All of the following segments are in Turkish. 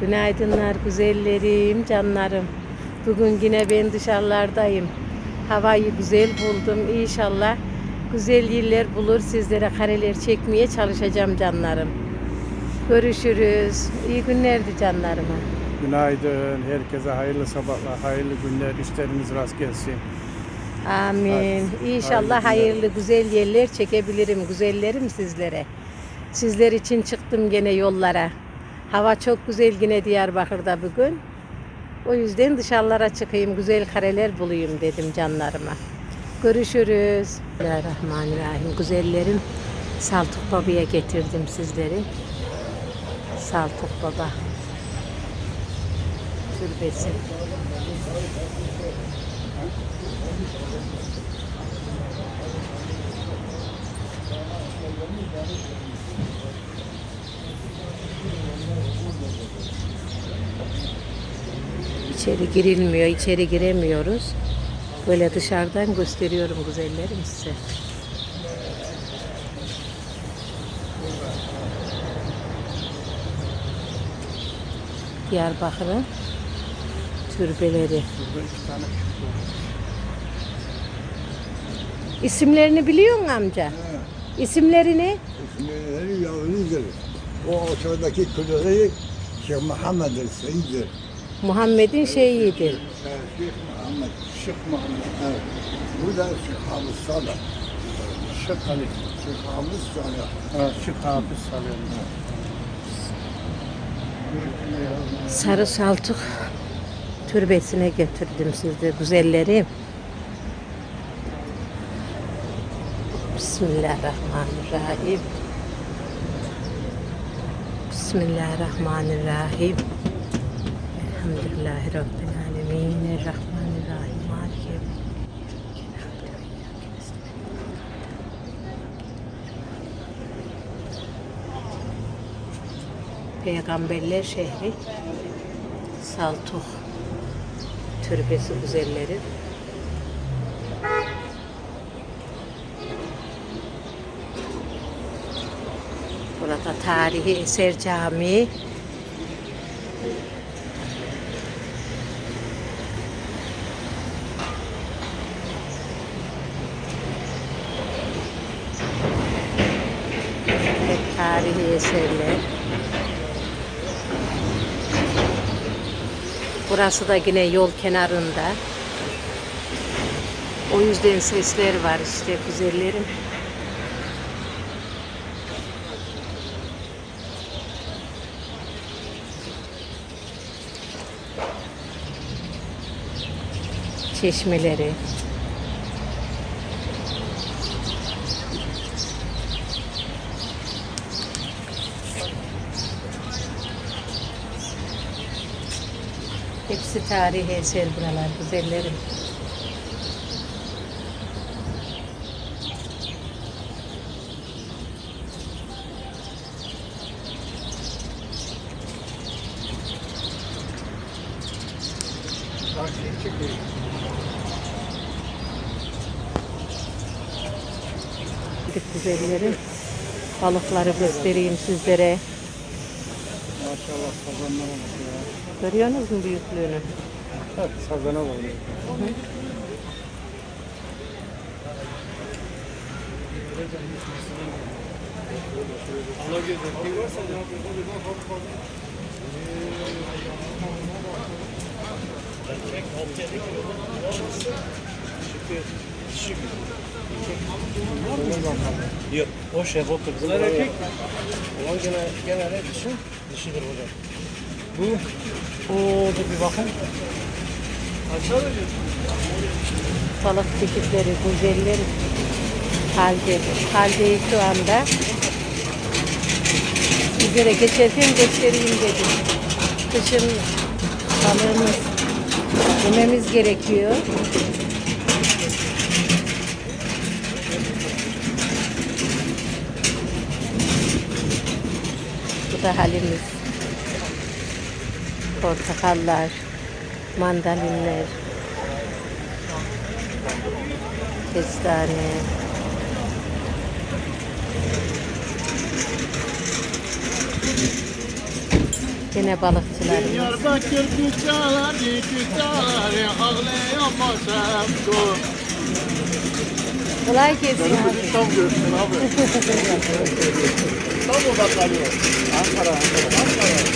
Günaydınlar güzellerim, canlarım. Bugün yine ben dışarılardayım. Havayı güzel buldum. İnşallah güzel yerler bulur sizlere kareler çekmeye çalışacağım canlarım. Görüşürüz. İyi günlerdi canlarıma. Günaydın. Herkese hayırlı sabahlar, hayırlı günler. İşleriniz rast gelsin. Amin. Hadi. İnşallah Hayırlı hayırlı güzel yerler çekebilirim güzellerim sizlere. Sizler için çıktım gene yollara. Hava çok güzel yine Diyarbakır'da bugün. O yüzden dışarılara çıkayım, güzel kareler bulayım dedim canlarıma. Görüşürüz. Bismillahirrahmanirrahim. Güzellerim Saltuk Baba'ya getirdim sizleri. Saltuk Baba. Türbesi. İçeri girilmiyor, içeri giremiyoruz. Böyle dışarıdan gösteriyorum güzellerim size. Diyarbakır'ın türbeleri. İsimlerini biliyor musun amca? İsimlerini? İsmileri Yahudidir. O aşağıdaki kuleyi Şeyh Muhammed el-Seyyid'dir. Muhammed'in. Evet, Şeyh Muhammed. Şık Muhammed, Evet. Bu da Şeyh Hafız Salih. Şık Ali. Şeyh Hafız Salih. Ha, şık Hafız Salim. Sarı Saltuk türbesine götürdüm sizde güzellerim. Bismillahirrahmanirrahim. Bismillahirrahmanirrahim. Elhamdülillahi Rabbil alemin. Errahmanirrahim. Maliki yevmiddin. Peygamberler şehri Saltuk türbesi güzelleri. Burada tarihi eser cami. Hep tarihi eserler. Burası da yine yol kenarında. O yüzden sesler var işte güzellerim. Çeşmeleri. Hepsi tarihi eser buralar güzellerim. Güzellerim. Balıkları göstereyim sizlere. Maşallah sazanlara bak ya. Görüyorsunuz mu büyüklüğünü? Evet, sazana bak. Yok, o şef o. Bunlar erkek mi? Ulan gene, gene ne dişi? Dişidir hocam. Bu? Dur bir bakın. Balık çeşitleri, güzelleri. Halde, haldeyi şu anda sizlere geçerken göstereyim dedim. Kışın balığımız yememiz gerekiyor. Bu da halimiz. Portakallar, mandalinler, kestane, Gene balıkçılar. Diyarbakır küçükleri küçükleri ağlayamazsam dur. Kolay gelsin abi. Tam görsün abi. Tam o kalıyor. Ankara, Ankara. Ankara.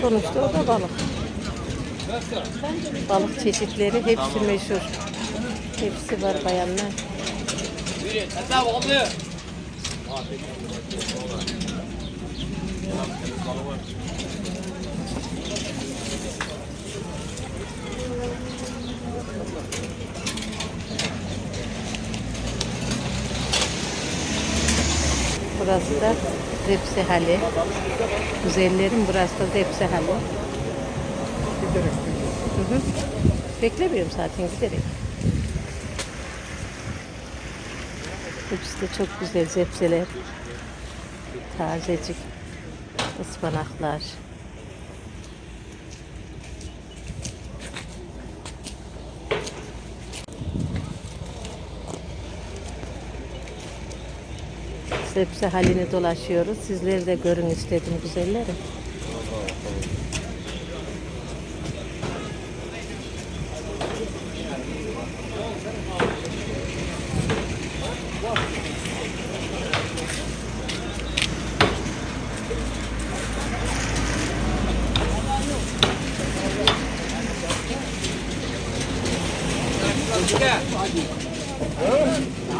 Sonuçta o da balık. Balık çeşitleri hepsi meşhur. Hepsi var bayanlar. Burası da Zepsi Hali. Güzellerin burası da Zepsi Hali. Hı hı. Beklemiyorum zaten giderek. Hepsi de çok güzel zepseler. Tazecik ıspanaklar. Zepse halini dolaşıyoruz. Sizleri de görün istedim güzellerim.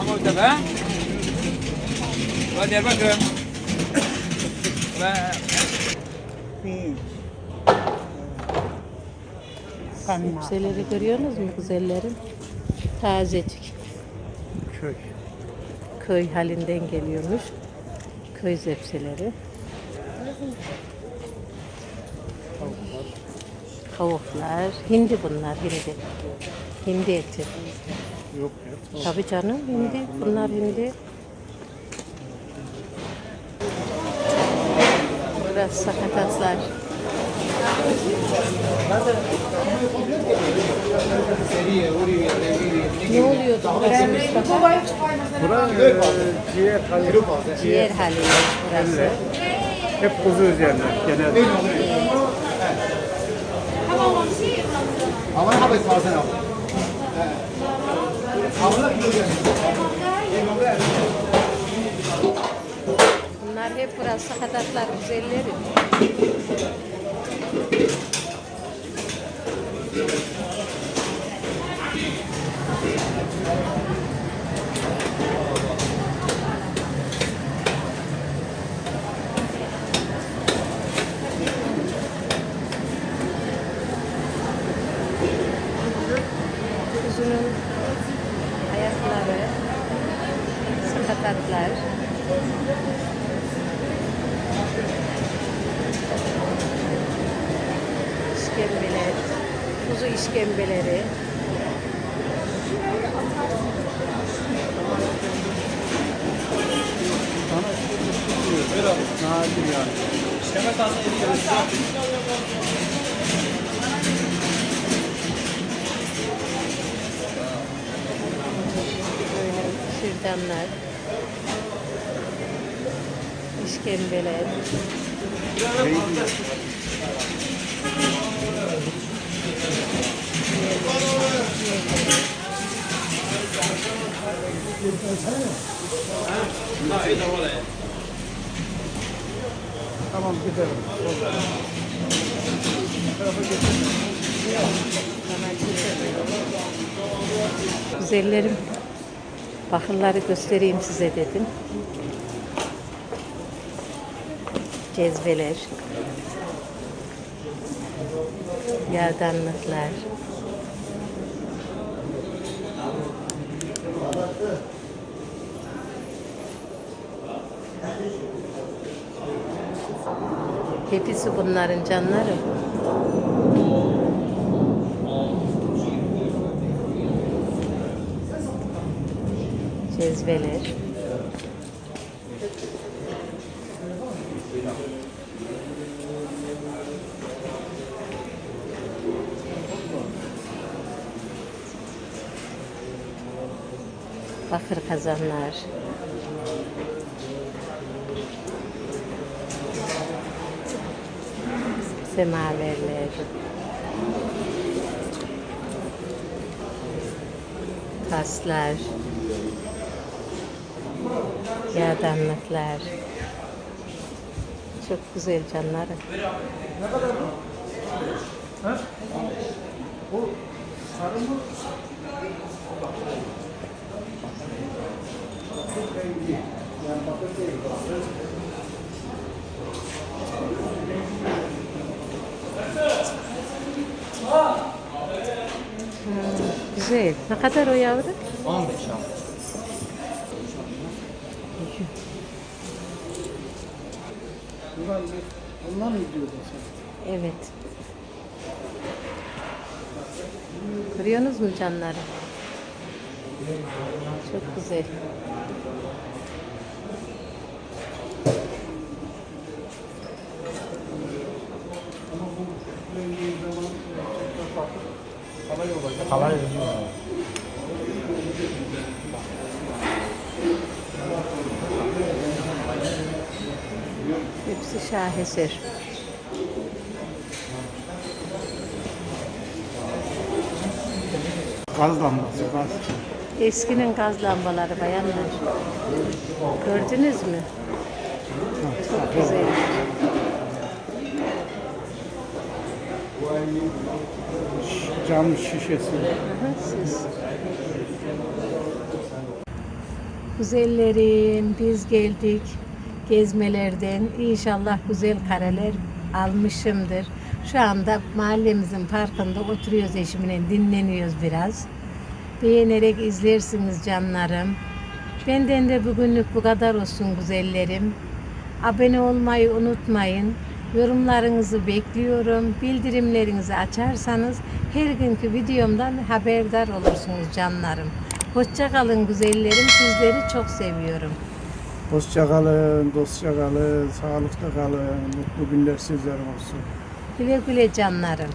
Ama tabi. Hadi gel bakalım. Ve Zepseleri görüyorsunuz mu güzellerin? Tazecik. Köy. köy halinden geliyormuş. Köy zepseleri. Tavuklar. Hindi bunlar hindi. Hindi eti. Yok ya. Tabii canım hindi. Bunlar hindi. Burası sakatatlar. Ne oluyordu burası Mustafa? Bura e, ciğer hali. Ciğer haliymiş burası. Hep kuzu üzerine genelde. Bunlar hep burası sakatatlar güzelleri. Kuzunun ayakları, sakatatlar. İşkembeler, kuzu işkembeleri. Nadir yani. Böyle şırdanlar. İşkembeler. Tamam gidelim. Güzellerim. Bakırları göstereyim size dedim. Cezveler. Yağdanlıklar. Hepsi bunların canları. Cezveler. Bakır kazanlar. Semaverler. Taslar. Yağdanlıklar. Çok güzel canları. Güzel. Ne kadar o yavru? 15 abi. Bunlar, bunlar mı diyordun sen? Evet. Görüyorsunuz mu canları? Çok güzel. Hepsi şaheser. Gaz lambası, gaz. Eskinin gaz lambaları bayanlar. Gördünüz mü? Çok güzel. Cam şişesi. Siz. Güzellerim biz geldik gezmelerden. İnşallah güzel kareler almışımdır. Şu anda mahallemizin parkında oturuyoruz eşimle dinleniyoruz biraz. Beğenerek izlersiniz canlarım. Benden de bugünlük bu kadar olsun güzellerim. Abone olmayı unutmayın. Yorumlarınızı bekliyorum. Bildirimlerinizi açarsanız her günkü videomdan haberdar olursunuz canlarım. Hoşça kalın güzellerim. Sizleri çok seviyorum. Hoşça kalın, dostça kalın, sağlıklı kalın, mutlu günler sizler olsun. Güle güle canlarım.